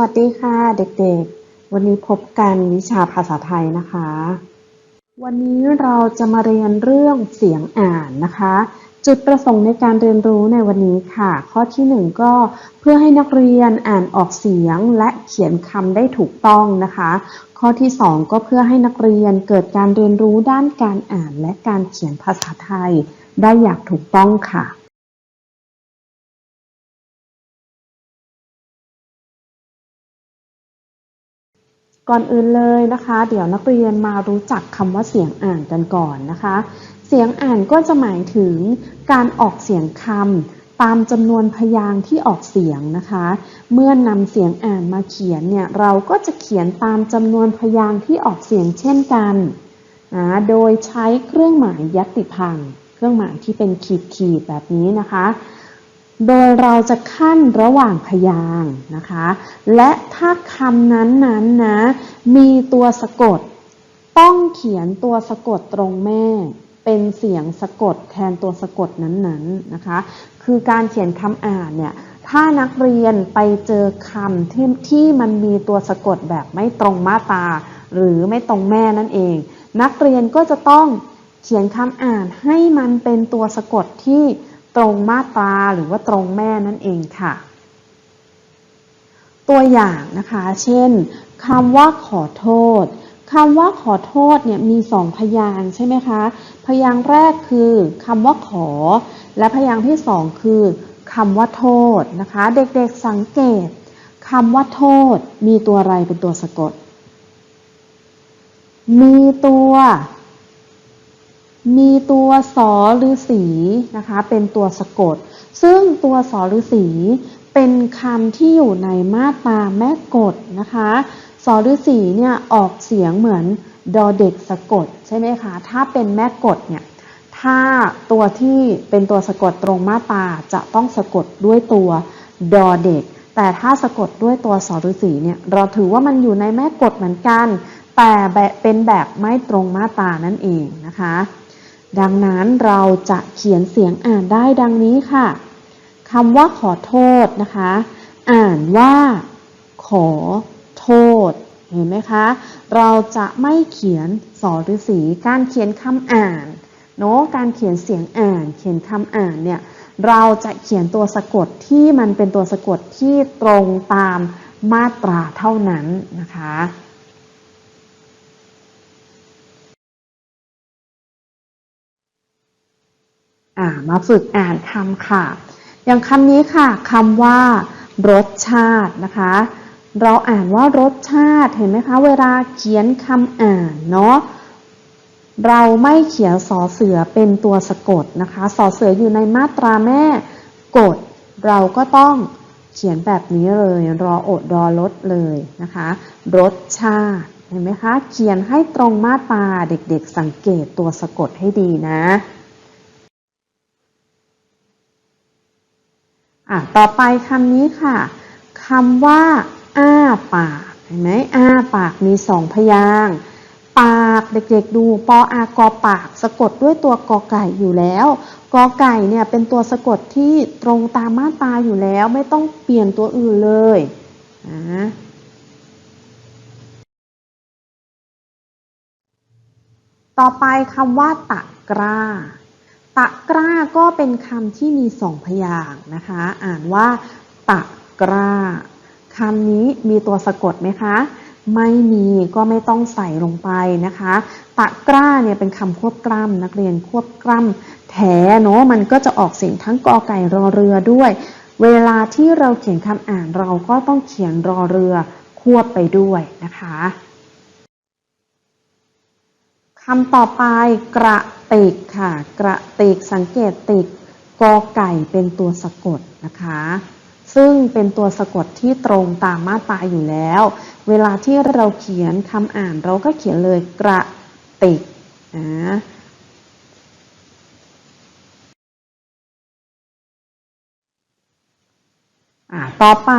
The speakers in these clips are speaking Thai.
วัสดีค่ะเด็กๆ วันนี้พบกันวิชาภาษาไทยนะคะ วันนี้เราจะมาเรียนเรื่องเสียงอ่านนะคะ จุดประสงค์ในการเรียนรู้ในวันนี้ค่ะ ข้อที่หนึ่งก็เพื่อให้นักเรียนอ่านออกเสียงและเขียนคำได้ถูกต้องนะคะ ข้อที่สองก็เพื่อให้นักเรียนเกิดการเรียนรู้ด้านการอ่านและการเขียนภาษาไทย ได้อย่างถูกต้องค่ะ ก่อนอื่นเลยนะคะ เดี๋ยวนักเรียนมารู้จักคำว่าเสียงอ่านกันก่อนนะคะ เสียงอ่านก็จะหมายถึงการออกเสียงคำตามจำนวนพยางค์ที่ออกเสียงนะคะ เมื่อนำเสียงอ่านมาเขียนเนี่ยเราก็จะเขียนตามจำนวนพยางค์ที่ออกเสียงเช่นกันนะโดยใช้เครื่องหมายยัตติพังเครื่องหมายที่เป็นขีดขีดๆแบบนี้นะคะ โดยเราจะขั้นระหว่างพยางนะคะ และถ้าคำนั้นๆนนะ มีตัวสะกด ต้องเขียนตัวสะกดตรงแม่ เป็นเสียงสะกดแทนตัวสะกดนั้นๆนนะคะ คือการเขียนคำอ่านเนี่ย ถ้านักเรียนไปเจอคำที่ที่มันมีตัวสะกดแบบไม่ตรงมาตา หรือไม่ตรงแม่นั่นเอง นักเรียนก็จะต้องเขียนคำอ่านให้มันเป็นตัวสะกดที่ ตรงมาตราหรือว่าตรงแม่นั่นเองค่ะ ตัวอย่างนะคะ เช่นคำว่าขอโทษคำว่าขอโทษเนี่ยมีสองพยางใช่ไหมคะ พยางแรกคือคำว่าขอ และพยางที่สองคือคำว่าโทษนะคะ เด็กๆสังเกตคำว่าโทษมีตัวอะไรเป็นตัวสะกด มีตัว มีตัวสอฤาษีนะคะ เป็นตัวสะกด ซึ่งตัวสอฤาษีเป็นคำที่อยู่ในมาตราแม่กฎนะคะสอฤาษีเนี่ยออกเสียงเหมือนดอเด็กสะกดใช่ไหมคะ ถ้าเป็นแม่กฎเนี่ย ถ้าตัวที่เป็นตัวสะกดตรงมาตราจะต้องสะกดด้วยตัวดอเด็ก แต่ถ้าสะกดด้วยตัวสอฤาษีเนี่ย เราถือว่ามันอยู่ในแม่กฎเหมือนกัน แต่เป็นแบบไม่ตรงมาตรานั่นเองนะคะ ดังนั้นเราจะเขียนเสียงอ่านได้ดังนี้ค่ะคำว่าขอโทษนะคะ อ่านว่า ขอโทษ เห็นไหมคะ เราจะไม่เขียนสอฤาษีการเขียนคำอ่านเนาะการเขียนเสียงอ่าน เขียนคำอ่านเนี่ยเราจะเขียนตัวสะกดที่มันเป็นตัวสะกดที่ตรงตามมาตราเท่านั้นนะคะ อ่ามาฝึกอ่านคำค่ะ อย่างคำนี้ค่ะคำว่ารสชาตินะคะ เราอ่านว่ารสชาติเห็นไหมคะ เวลาเขียนคำอ่านเนาะเราไม่เขียนสอเสือเป็นตัวสะกดนะคะสอเสืออยู่ในมาตราแม่กด เราก็ต้องเขียนแบบนี้เลย รออดรอลดเลยนะคะรสชาติเห็นไหมคะ เขียนให้ตรงมาตราเด็กๆสังเกตตัวสะกดให้ดีนะ อะต่อไปคำนี้ค่ะคำว่า อ้าปากเห็นไหมอ้าปากมีสองพยางปากเด็กๆดูปออากอปาก สะกดด้วยตัวกอไก่อยู่แล้วกอไก่เนี่ยเป็นตัวสะกดที่ตรงตามมาตราอยู่แล้ว ไม่ต้องเปลี่ยนตัวอื่นเลยนะต่อไปคำว่าตะกร้า ตะกร้าก็เป็นคำที่มีสองพยางค์นะคะ อ่านว่า ตะกร้าคำนี้มีตัวสะกดไหมคะ ไม่มีก็ไม่ต้องใส่ลงไปนะคะ ตะกร้าเนี่ยเป็นคำควบกล้ำนักเรียนควบกล้ำแถเนาะมันก็จะออกเสียงทั้งกอไก่รอเรือด้วย เวลาที่เราเขียนคำอ่านเราก็ต้องเขียนรอเรือควบไปด้วยนะคะ คำต่อไปกระติกค่ะ กระติกสังเกตติกกอไก่เป็นตัวสะกดนะคะ ซึ่งเป็นตัวสะกดที่ตรงตามมาตราอยู่แล้ว เวลาที่เราเขียนคำอ่านเราก็เขียนเลยกระติกนะต่อไป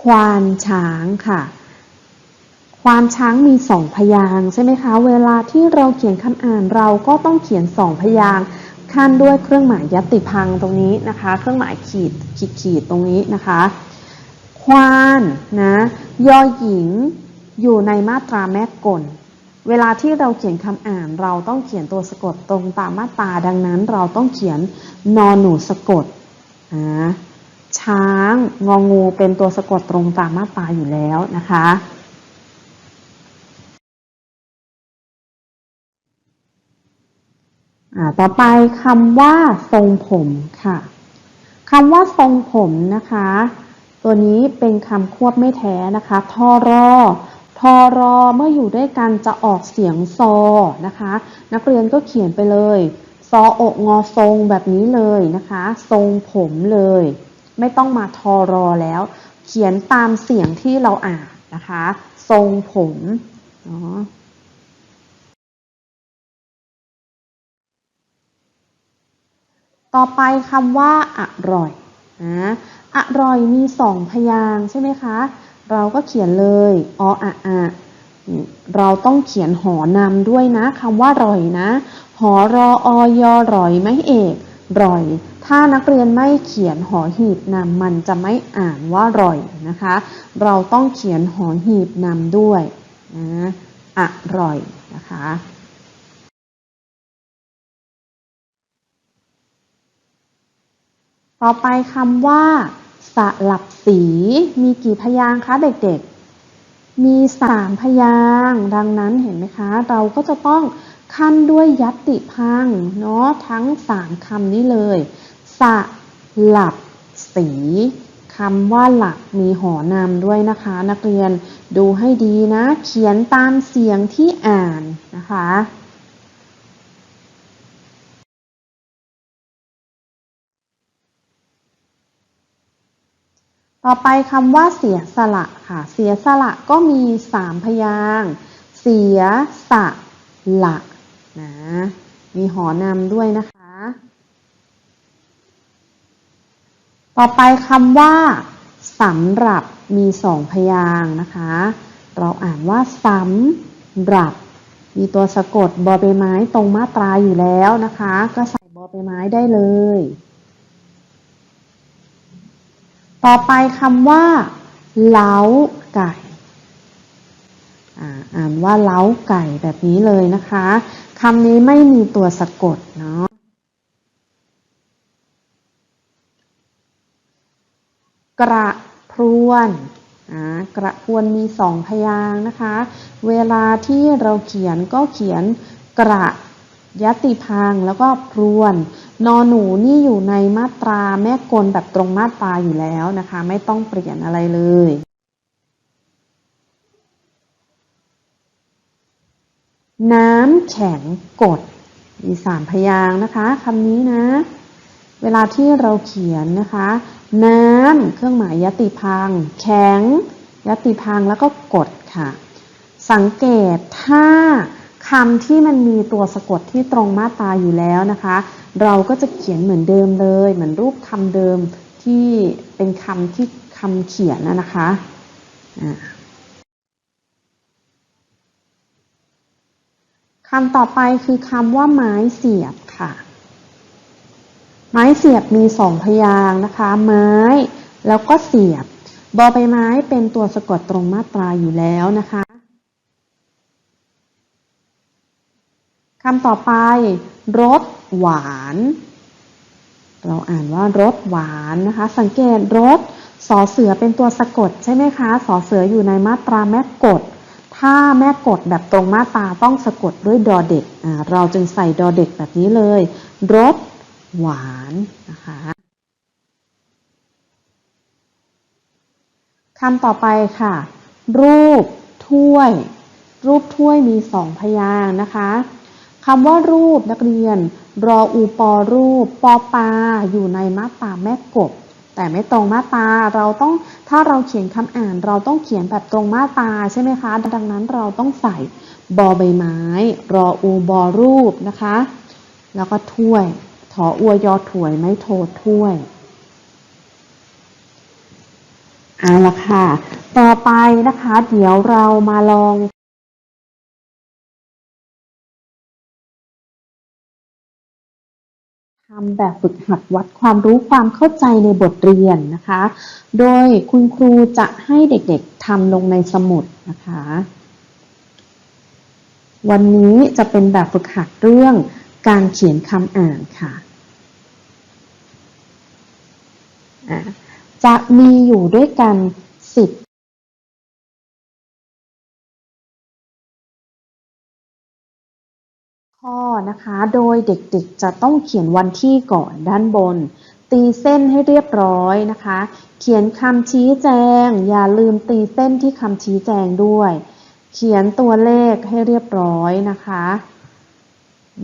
ควานช้างค่ะ ควานช้างมีสองพยางใช่ไหมคะ เวลาที่เราเขียนคำอ่านเราก็ต้องเขียนสองพยางค์ขั้นด้วยเครื่องหมายยัติพังตรงนี้นะคะ เครื่องหมายขีดขีดขีดตรงนี้นะคะคควานนะยอหญิงอยู่ในมาตราแม่กล เวลาที่เราเขียนคำอ่านเราต้องเขียนตัวสะกดตรงตามมาตราดังนั้นเราต้องเขียนนอนหนูสะกดนะช้างงองูเป็นตัวสะกดตรงตามมาตราอยู่แล้วนะคะ อ่า ต่อไปคำว่าทรงผมค่ะคำว่าทรงผมนะคะ ตัวนี้เป็นคำควบไม่แท้นะคะทอรอทอรอเมื่ออยู่ด้วยกันจะออกเสียงซอนะคะ นักเรียนก็เขียนไปเลยซออกงอทรงแบบนี้เลยนะคะ ทรงผมเลย ไม่ต้องมาทอรอแล้ว เขียนตามเสียงที่เราอ่านนะคะ ทรงผมเนาะ ต่อไปคำว่าอร่อยนะอร่อยมีสองพยางใช่ไหมคะ เราก็เขียนเลยออะอะเราต้องเขียนหอนำด้วยนะคำว่าร่อยนะ หอรออยอร่อยไม่เอกร่อย ถ้านักเรียนไม่เขียนหอหีบนำมันจะไม่อ่านว่าร่อยนะคะ เราต้องเขียนหอหีบนำด้วยนะอร่อยนะคะ ต่อไปคำว่า สลับสี มีกี่พยางค์คะเด็กๆ มีสามพยางดังนั้นเห็นไหมคะ เราก็จะต้องขั้นด้วยยัตติพังเนาะทั้งสามคำนี้เลย สลับสีคำว่าหลักมีหอนำด้วยนะคะ นักเรียนดูให้ดีนะ เขียนตามเสียงที่อ่านนะคะ ต่อไปคำว่าเสียสละค่ะ เสียสละก็มีสามพยางเสียสละนะมีหอนำด้วยนะคะ ต่อไปคำว่าสำหรับมีสองพยางนะคะ เราอ่านว่าสำหรับ มีตัวสะกดบอใบไม้ตรงมาตราอยู่แล้วนะคะ ก็ใส่บอใบไม้ได้เลย ต่อไปคำว่าเล้าไก่อ่าอ่านว่าเล้าไก่แบบนี้เลยนะคะคำนี้ไม่มีตัวสะกดเนาะกระพรวนอ่ากระพรวนมีสองพยางนะคะ เวลาที่เราเขียนก็เขียนกระ ยติพังแล้วก็พรวน นอหนูนี่อยู่ในมาตราแม่กลแบบตรงมาตราอยู่แล้วนะคะ ไม่ต้องเปลี่ยนอะไรเลย น้ำแข็งกดมีสามพยางนะคะคำนี้นะ เวลาที่เราเขียนนะคะ น้ำเครื่องหมายยติพัง แข็งยติพังแล้วก็กดค่ะ สังเกตถ้า คำที่มันมีตัวสะกดที่ตรงมาตราอยู่แล้วนะคะ เราก็จะเขียนเหมือนเดิมเลย เหมือนรูปคำเดิมที่เป็นคำที่คำเขียนนะนะคะคำต่อไปคือคำว่าไม้เสียบค่ะ ไม้เสียบมีสองพยางนะคะ ไม้แล้วก็เสียบบอใบไม้เป็นตัวสะกดตรงมาตราอยู่แล้วนะคะคำต่อไปรสหวาน เราอ่านว่ารสหวานนะคะ สังเกตรสสอเสือเป็นตัวสะกดใช่ไหมคะสอเสืออยู่ในมาตราแม่กด ถ้าแม่กดแบบตรงมาตราต้องสะกดด้วยดอเด็กเราจึงใส่ดอเด็กแบบนี้เลยรสหวานนะคะคำต่อไปค่ะ รูปถ้วย รูปถ้วยมีสองพยางนะคะ คำว่ารูปนักเรียน รออูปอรูป ปอปา อยู่ในมาตราแม่กบ แต่ไม่ตรงมาตราเราต้องถ้าเราเขียนคำอ่าน เราต้องเขียนแบบตรงมาตราใช่ไหมคะ ดังนั้นเราต้องใส่บอใบไม้ รออูบอรูปนะคะ แล้วก็ถ้วยถออวยอถวยไม่โทถ้วยเอาละค่ะ ต่อไปนะคะ เดี๋ยวเรามาลอง ทำแบบฝึกหัดวัดความรู้ความเข้าใจในบทเรียนนะคะ โดยคุณครูจะให้เด็กๆทำลงในสมุดนะคะ วันนี้จะเป็นแบบฝึกหัดเรื่องการเขียนคำอ่านค่ะอะจะมีอยู่ด้วยกัน 10 ข้อนะคะ โดยเด็กๆจะต้องเขียนวันที่ก่อนด้านบน ตีเส้นให้เรียบร้อยนะคะ เขียนคำชี้แจง อย่าลืมตีเส้นที่คำชี้แจงด้วย เขียนตัวเลขให้เรียบร้อยนะคะ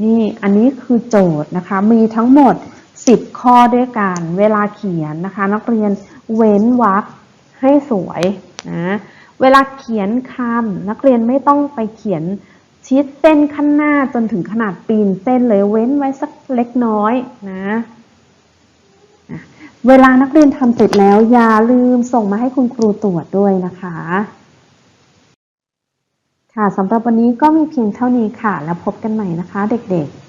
นี่อันนี้คือโจทย์นะคะ มีทั้งหมด 10 ข้อด้วยกัน เวลาเขียนนะคะ นักเรียนเว้นวรรคให้สวยนะ เวลาเขียนคำนักเรียนไม่ต้องไปเขียน ชิดเส้นข้างหน้าจนถึงขนาดปีนเส้นเลยเว้นไว้สักเล็กน้อยนะเวลานักเรียนทำเสร็จแล้วอย่าลืมส่งมาให้คุณครูตรวจด้วยนะคะ ค่ะสำหรับวันนี้ก็มีเพียงเท่านี้ค่ะ แล้วพบกันใหม่นะคะเด็กๆ